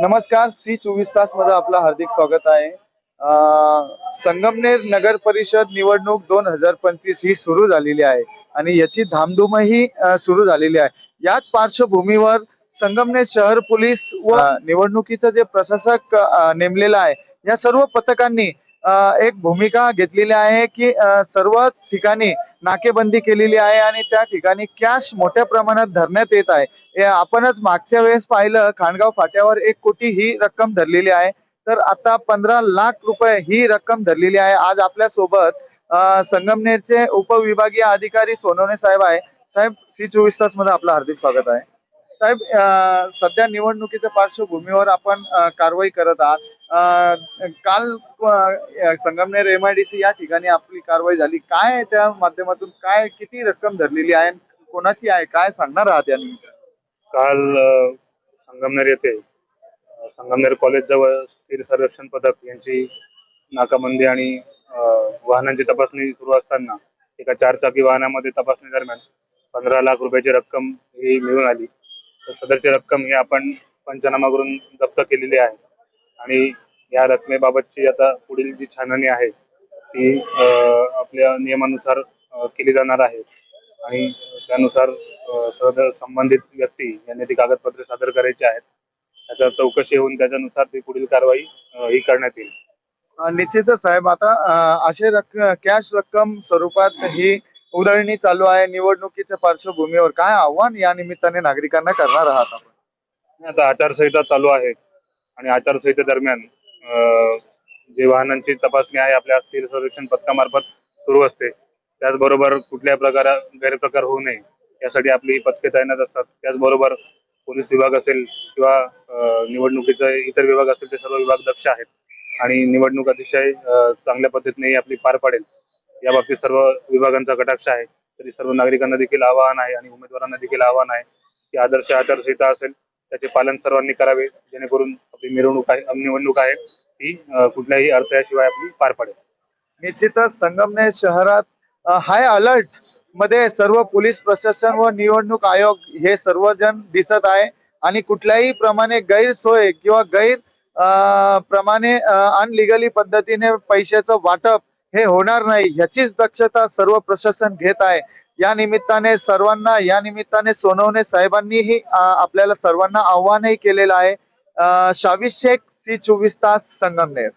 नमस्कार सी चोवीस तासमध्ये आपलं हार्दिक स्वागत आहे. संगमनेर नगर परिषद निवडणूक दोन हजार पंचवीस ही सुरू झालेली आहे आणि याची धामधूमही सुरू झालेली आहे. याच पार्श्वभूमीवर संगमनेर शहर पोलीस व निवडणुकीचं जे प्रशासक नेमलेलं आहे या सर्व पथकांनी एक भूमिका घेतलेली आहे की सर्वच ठिकाणी नाकेबंदी केलेली आहे आणि त्या ठिकाणी कॅश मोठ्या प्रमाणात धरण्यात येत आहे. आपणच मागच्या वेळेस पाहिलं खाणगाव फाट्यावर एक कोटी ही रक्कम धरलेली आहे. तर आता पंधरा लाख रुपये ही रक्कम धरलेली आहे. आज आपल्यासोबत संगमनेरचे उपविभागीय अधिकारी सोनवणे साहेब आहे. साहेब सी चोवीस तासमध्ये आपलं हार्दिक स्वागत आहे. साहेब सध्या निवडणुकीच्या पार्श्वभूमीवर आपण कारवाई करत आहात. अं, काल आय संगमनेर एमआयडीसी या ठिकाणी आपली कारवाई झाली. काय त्या माध्यमातून? काय किती रक्कम धरलेली आहे? कोणाची आहे? काय सांगणार आहात या निमित्त? काल संगमनेर येथे संगमनेर कॉलेज जवळ स्थिर सर्वेक्षण पथक यांची नाकाबंदी आणि वाहनांची तपासणी सुरू असताना एका चारचाकी वाहनामध्ये तपासणी दरम्यान पंधरा लाख रुपयाची रक्कम ही मिळून आली. तर सदरची रक्कम ही आपण पंचनामा करून जप्त केलेली आहे. आणि या रकमेबाबतची आता पुढील जी छाननी आहे ती आपल्या नियमानुसार केली जाणार आहे. आणि त्यानुसार सदर संबंधित व्यक्ती यांनी ती कागदपत्रे सादर करायची आहेत. त्याचा चौकशी होऊन त्याच्यानुसार ती पुढील कारवाई ही करण्यात येईल. निश्चितच साहेब आता असे रक्क कॅश रक्कम स्वरूपात ही उधळणी चालू आहे. निवडणुकीच्या पार्श्वभूमीवर काय आव्हान या निमित्ताने नागरिकांना करणार आहात आपण? आता आचारसंहिता चालू आहे आणि आचारसंहिते दरम्यान जे वाहनांची तपासणी आहे आपल्या स्थिर संरक्षण पथकामार्फत सुरू असते. त्याचबरोबर कुठल्या प्रकार गैरप्रकार होऊ नये यासाठी आपली ही पथके तैनात असतात. त्याचबरोबर पोलीस विभाग असेल किंवा निवडणुकीचे इतर विभाग असतील ते सर्व विभाग दक्ष आहेत. आणि निवडणूक अतिशय चांगल्या पद्धतीने ही आपली पार पाडेल. या बाबतीत सर्व विभागांचा कटाक्ष आहे. तरी सर्व नागरिकांना देखील आवाहन आहे आणि उमेदवारांना देखील आवाहन आहे की आदर्श आचारसंहिता असेल त्याचे पालन सर्वांनी करावे जेणेकरून आपली मिरवणूक आहे निवडणूक आहे ती कुठल्याही अडथळ्याशिवाय आपली पार पडेल. निश्चितच संगमनेर शहरात हाय अलर्टमध्ये सर्व पोलीस प्रशासन व निवडणूक आयोग हे सर्वजण दिसत आहे आणि कुठल्याही प्रमाणे गैरसोय किंवा गैर प्रमाणे अनलिगली पद्धतीने पैशाचं वाटप हे होणार नाही. याचीच दक्षता सर्व प्रशासन घेत आहे. या निमित्ताने सर्वांना या निमित्ताने सोनवणे साहेबांनीही आपल्याला सर्वांना आव्हानही केलेलं आहे. अ, शावी शेख सी चोवीस तास संगमनेर.